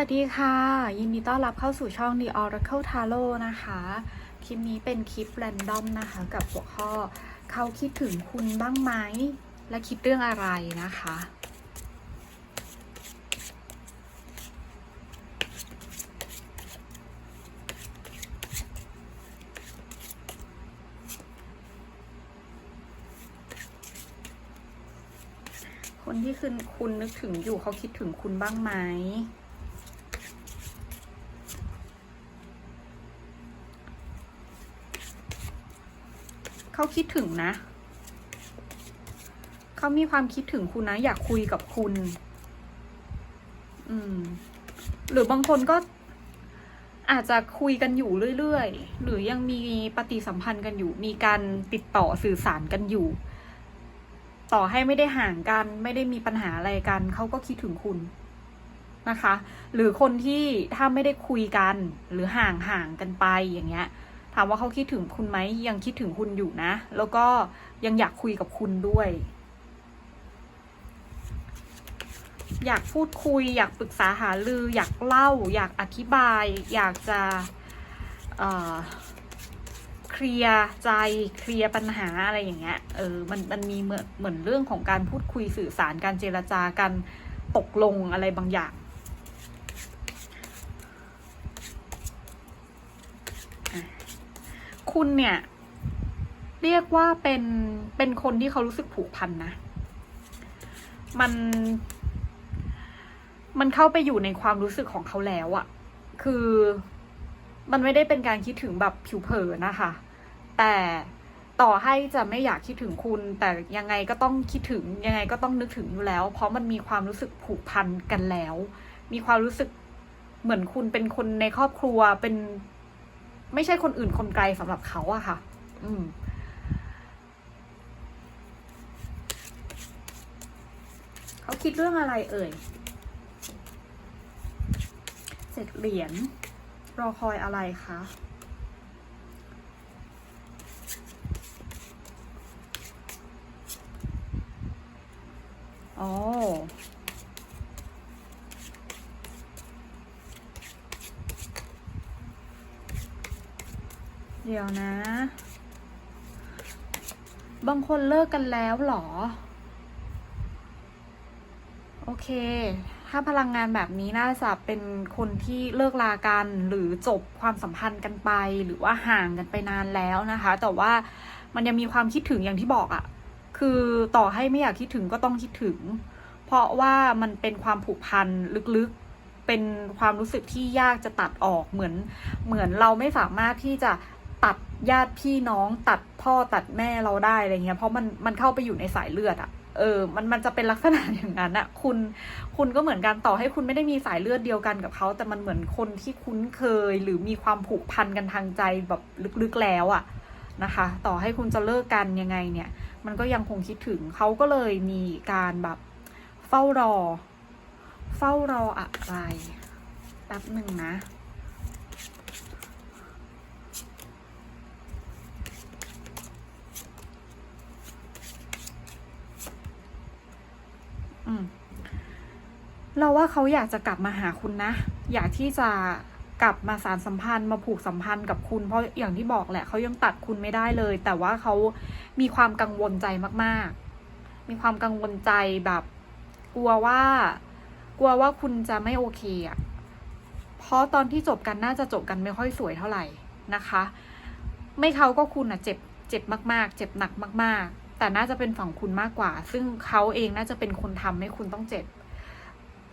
วัสดีค่ะ ยินดีต้อนรับเข้าสู่ช่อง The Oracle Tarot นะคะ คลิปนี้เป็นคลิปแรนดอมนะคะ กับหัวข้อเขาคิดถึงคุณบ้างไหม และคิดเรื่องอะไรนะคะ คนที่คุณคุณนึกถึงอยู่เขาคิดถึงคุณบ้างไหม เขา คิดถึงนะ เขามีความคิดถึงคุณนะ อยากคุยกับคุณ อืม หรือบางคนก็อาจจะคุยกันอยู่เรื่อยๆ หรือยังมีปฏิสัมพันธ์กันอยู่ มีการติดต่อสื่อสารกันอยู่ ต่อให้ไม่ได้ห่างกัน ไม่ได้มีปัญหาอะไรกัน เขาก็คิดถึงคุณนะคะ หรือคนที่ถ้าไม่ได้คุยกัน หรือห่างห่างกันไปอย่างเงี้ย ถามว่าเขาคิดถึงคุณไหมยังคิดถึงคุณอยู่นะ แล้วก็ยังอยากคุยกับคุณด้วย อยากพูดคุย อยากปรึกษาหารือ อยากเล่า อยากอธิบาย อยากจะเคลียร์ใจเคลียร์ปัญหาอะไรอย่างเงี้ยเออมันมันมีเหมือนเหมือนเรื่องของการพูดคุยสื่อสารการเจรจากันตกลงอะไรบางอย่าง คุณเนี่ย เรียกว่าเป็นเป็นคนที่เขารู้สึกผูกพันนะ มัน มันเข้าไปอยู่ในความรู้สึกของเขาแล้วอะคือมันไม่ได้เป็นการคิดถึงแบบผิวเผินนะคะ แต่ต่อให้จะไม่อยากคิดถึงคุณ แต่ยังไงก็ต้องคิดถึงยังไงก็ต้องนึกถึงอยู่แล้ว เพราะมันมีความรู้สึกผูกพันกันแล้ว มีความรู้สึกเหมือนคุณเป็นคนในครอบครัวเป็น ไม่ใช่คนอื่นคนไกลสำหรับเขาอะค่ะ อืมเขาคิดเรื่องอะไรเอ่ยเจ็ดเหรียญรอคอยอะไรคะอ๋อ ดี๋ยวนะ บางคนเลิกกันแล้วหรอ โอเค ถ้าพลังงานแบบนี้น่าจะเป็นคนที่เลิกลากันหรือจบความสัมพันธ์กันไป หรือว่าห่างกันไปนานแล้วนะคะ แต่ว่ามันยังมีความคิดถึงอย่างที่บอกอะ่ะ คือต่อให้ไม่อยากคิดถึงก็ต้องคิดถึง เพราะว่ามันเป็นความผูกพันลึกๆเป็นความรู้สึกที่ยากจะตัดออกเหมือน เหมือนเราไม่สามารถที่จะ ตัดญาติพี่น้องตัดพ่อตัดแม่เราได้อะไรเงี้ย เพราะมันมันเข้าไปอยู่ในสายเลือดอะเออ มันมันจะเป็นลักษณะอย่างนั้นอะคุณ คุณก็เหมือนกันต่อให้คุณไม่ได้มีสายเลือดเดียวกันกับเขา แต่มันเหมือนคนที่คุ้นเคย หรือมีความผูกพันกันทางใจแบบลึกๆแล้วอะนะคะ ต่อให้คุณจะเลิกกันยังไงเนี่ย มันก็ยังคงคิดถึงเขาก็เลยมีการแบบเฝ้ารอ เฝ้ารออะไรแป๊บหนึ่งนะ เราว่าเขาอยากจะกลับมาหาคุณนะ อยากที่จะกลับมาสารสัมพันธ์มาผูกสัมพันธ์กับคุณ เพราะอย่างที่บอกแหละเขายังตัดคุณไม่ได้เลย แต่ว่าเขามีความกังวลใจมาก ๆ มีความกังวลใจแบบ กลัวว่า กลัวว่าคุณจะไม่โอเคอะเพราะตอนที่จบกันน่าจะจบกันไม่ค่อยสวยเท่าไหร่นะคะ ไม่เขาก็คุณอะเจ็บเจ็บมาก ๆ เจ็บหนักมาก ๆ แต่น่าจะเป็นฝั่งคุณมากกว่า ซึ่งเขาเองน่าจะเป็นคนทำให้คุณต้องเจ็บ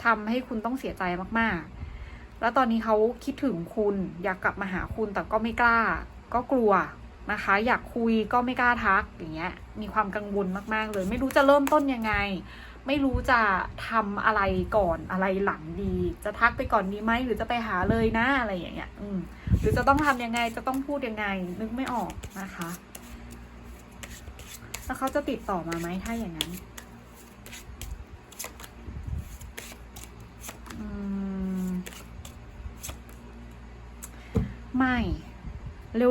ทำให้คุณต้องเสียใจมากๆ แล้วตอนนี้เขาคิดถึงคุณอยากกลับมาหาคุณแต่ก็ไม่กล้า ก็กลัวนะคะ อยากคุยก็ไม่กล้าทักอย่างเงี้ย มีความกังวลมากๆ เลย ไม่รู้จะเริ่มต้นยังไง ไม่รู้จะทำอะไรก่อนอะไรหลังดี จะทักไปก่อนดีไหมหรือจะไปหาเลยนะอะไรอย่างเงี้ย อืมหรือจะต้องทำยังไงจะต้องพูดยังไง นึกไม่ออกนะคะ แล้วเขาจะติดต่อมาไหมถ้าอย่างนั้นมไม่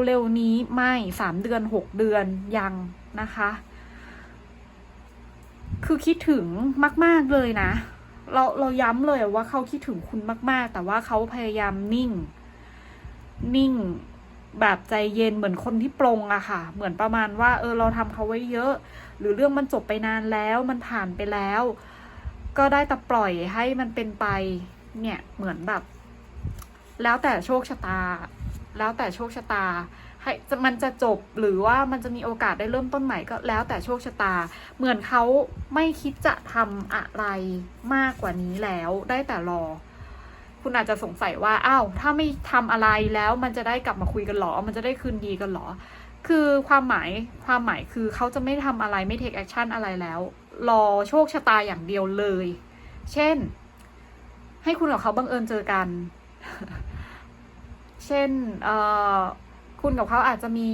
เร็วๆนี้ไม่สามเดือนหกเดือนยังนะคะ คือคิดถึงมาก ๆเลยนะ เราเราย้ำเลยว่าเขาคิดถึงคุณมาก ๆ แต่ว่าเขาพยายามนิ่ง นิ่ง แบบใจเย็นเหมือนคนที่ปรงอะค่ะ เหมือนประมาณว่า เออเราทำเขาไว้เยอะ หรือเรื่องมันจบไปนานแล้วมันผ่านไปแล้ว ก็ได้แต่ปล่อยให้มันเป็นไป เนี่ยเหมือนแบบ แล้วแต่โชคชะตา แล้วแต่โชคชะตา ให้มันจะจบหรือว่ามันจะมีโอกาสได้เริ่มต้นใหม่ก็แล้วแต่โชคชะตา เหมือนเขาไม่คิดจะทำอะไรมากกว่านี้แล้วได้แต่รอ คุณอาจจะสงสัยว่าอ้าวถ้าไม่ทำอะไรแล้วมันจะได้กลับมาคุยกันหรอ มันจะได้คืนดีกันหรอ คือความหมายความหมายคือเขาจะไม่ทำอะไรไม่เทคแอคชั่นอะไรแล้ว รอโชคชะตาอย่างเดียวเลย เช่น ให้คุณกับเขาบังเอิญเจอกัน เช่นเอ่อคุณกับเขาอาจจะมี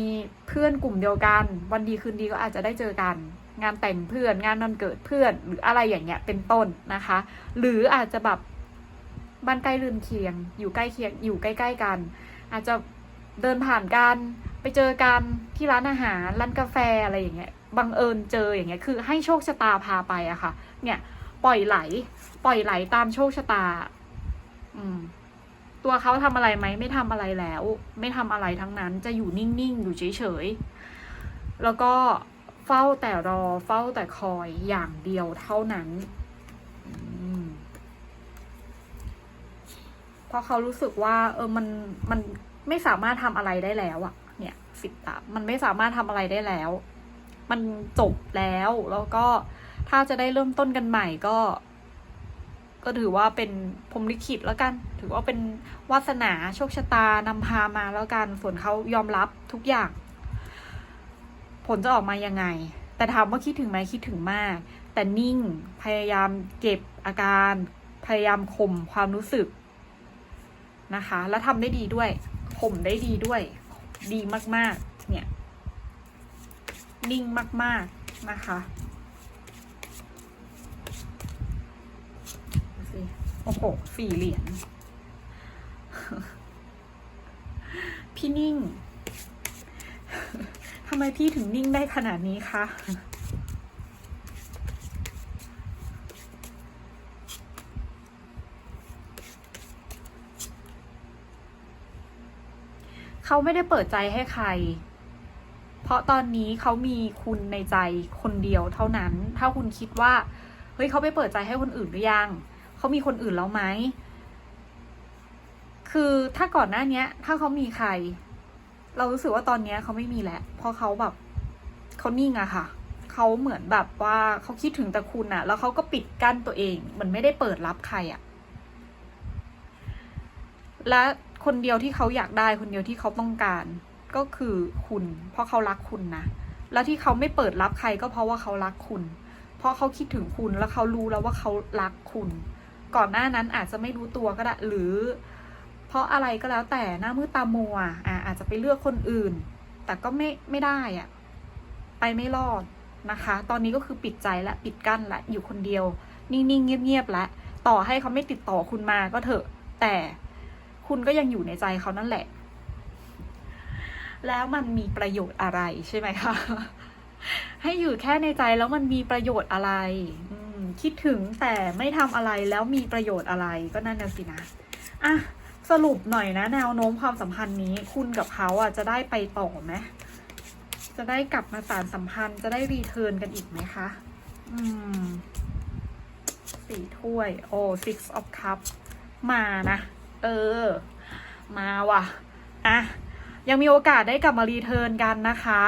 เพื่อนกลุ่มเดียวกัน วันดีคืนดีก็อาจจะได้เจอกัน งานแต่งเพื่อน งานวันเกิดเพื่อน หรืออะไรอย่างเงี้ยเป็นต้นนะคะ หรืออาจจะแบบ บ้านใกล้เรือนเคียง อยู่ใกล้เคียงอยู่ใกล้ ๆ กัน อาจจะเดินผ่านกันไปเจอกันที่ร้านอาหารร้านกาแฟอะไรอย่างเงี้ยบังเอิญเจออย่างเงี้ยคือให้โชคชะตาพาไปอะค่ะ เนี่ยปล่อยไหล ปล่อยไหลตามโชคชะตา อืม ตัวเขาทำอะไรไหมไม่ทำอะไรแล้ว ไม่ทำอะไรทั้งนั้น จะอยู่นิ่งๆอยู่เฉยๆแล้วก็เฝ้าแต่รอเฝ้าแต่คอยอย่างเดียวเท่านั้น อืม เพราะเขารู้สึกว่าเออมันมันไม่สามารถทำอะไรได้แล้วอะเนี่ยสิบตามันไม่สามารถทำอะไรได้แล้ว มันจบแล้วแล้วก็ถ้าจะได้เริ่มต้นกันใหม่ก็ ก็ถือว่าเป็นพรหมลิขิตแล้วกัน ถือว่าเป็นวาสนาโชคชะตานำพามาแล้วกันส่วนเขายอมรับทุกอย่าง ผลจะออกมายังไง แต่ถามว่าคิดถึงไหมคิดถึงมาก แต่นิ่งพยายามเก็บอาการ พยายามข่มความรู้สึก นะคะ แล้วทำได้ดีด้วยข่มได้ดีด้วย ดีมากๆ เนี่ย นิ่งมาก ๆ นะคะโอ้โหสี่เหรียญพี่นิ่งทำไมพี่ถึงนิ่งได้ขนาดนี้คะ เขาไม่ได้เปิดใจให้ใคร เพราะตอนนี้เขามีคุณในใจคนเดียวเท่านั้น ถ้าคุณคิดว่า เฮ้ยเขาไปเปิดใจให้คนอื่นหรือยัง เขามีคนอื่นแล้วไหม คือถ้าก่อนหน้าเนี้ยถ้าเขามีใคร เรารู้สึกว่าตอนเนี้ยเขาไม่มีแล้วเพราะเขาแบบเขานิ่งอะค่ะ เขาเหมือนแบบว่าเขาคิดถึงแต่คุณอะแล้วเขาก็ปิดกั้นตัวเองเหมือนไม่ได้เปิดรับใครอะและ คนเดียวที่เขาอยากได้คนเดียวที่เขาต้องการ ก็คือคุณ เพราะเขารักคุณนะ แล้วที่เขาไม่เปิดรับใครก็เพราะว่าเขารักคุณ เพราะเขาคิดถึงคุณแล้วเขารู้แล้วว่าเขารักคุณ ก่อนหน้านั้นอาจจะไม่รู้ตัวก็ได้หรือ เพราะอะไรก็แล้วแต่หน้ามืดตามัวอะอาจจะไปเลือกคนอื่น แต่ก็ไม่ไม่ได้อะไปไม่รอดนะคะ ตอนนี้ก็คือปิดใจและปิดกั้นและอยู่คนเดียว นิ่งๆเงียบๆและ ต่อให้เขาไม่ติดต่อคุณมาก็เถอะ แต่ คุณก็ยังอยู่ในใจเขานั่นแหละ แล้วมันมีประโยชน์อะไรใช่ไหมคะ ให้อยู่แค่ในใจแล้วมันมีประโยชน์อะไรคิดถึงแต่ไม่ทำอะไรแล้วมีประโยชน์อะไรก็นั่นน่ะสินะอะสรุปหน่อยนะ แนวโน้มความสัมพันธ์นี้ คุณกับเขาอะจะได้ไปต่อไหมจะได้กลับมาสารสัมพันธ์จะได้รีเทิร์นกันอีกไหมคะ อืมสี่ถ้วย โอ้ six of cup มานะ เออ มาว่ะอะยังมีโอกาสได้กลับมารีเทิร์นกันนะคะ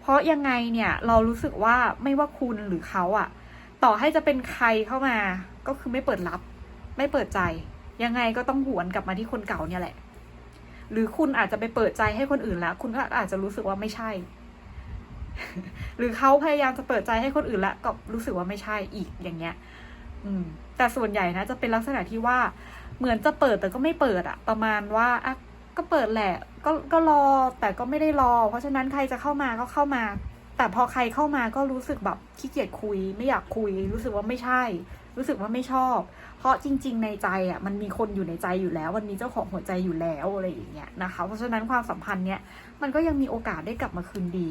เพราะยังไงเนี่ยเรารู้สึกว่าไม่ว่าคุณหรือเขาอะต่อให้จะเป็นใครเข้ามา ก็คือไม่เปิดรับ ไม่เปิดใจ ยังไงก็ต้องหวนกลับมาที่คนเก่าเนี่ยแหละ หรือคุณอาจจะไปเปิดใจให้คนอื่นแล้ว คุณก็อาจจะรู้สึกว่าไม่ใช่ หรือเขาพยายามจะเปิดใจให้คนอื่นแล้วก็รู้สึกว่าไม่ใช่อีกอย่างเงี้ย อืม แต่ส่วนใหญ่นะจะเป็นลักษณะที่ว่า เหมือนจะเปิดแต่ก็ไม่เปิดอะประมาณว่าอะก็เปิดแหละก็ก็รอแต่ก็ไม่ได้รอ เพราะฉะนั้นใครจะเข้ามาก็เข้ามา แต่พอใครเข้ามาก็รู้สึกแบบขี้เกียจคุย ไม่อยากคุย รู้สึกว่าไม่ใช่ รู้สึกว่าไม่ชอบ เพราะจริง ๆ ในใจอะมันมีคนอยู่ในใจอยู่แล้ว มันมีเจ้าของหัวใจอยู่แล้วอะไรอย่างเงี้ยนะคะ เพราะฉะนั้นความสัมพันธ์เนี้ยมันก็ยังมีโอกาสได้กลับมาคืนดี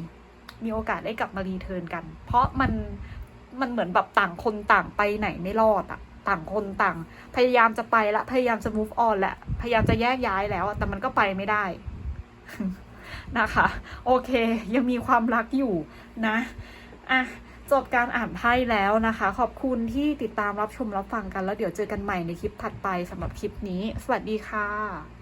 มีโอกาสได้กลับมารีเทิร์นกัน เพราะมันมันเหมือนแบบต่างคนต่างไปไหนไม่รอดอะ ต่างคนต่าง พยายามจะไปละพยายามจะ move on แหละพยายามจะแยกย้ายแล้ว แต่มันก็ไปไม่ได้นะคะ โอเค ยังมีความรักอยู่นะอะจบการอ่านไพ่แล้วนะคะ ขอบคุณที่ติดตามรับชมรับฟังกันแล้วเดี๋ยวเจอกันใหม่ในคลิปถัดไปสำหรับคลิปนี้ สวัสดีค่ะ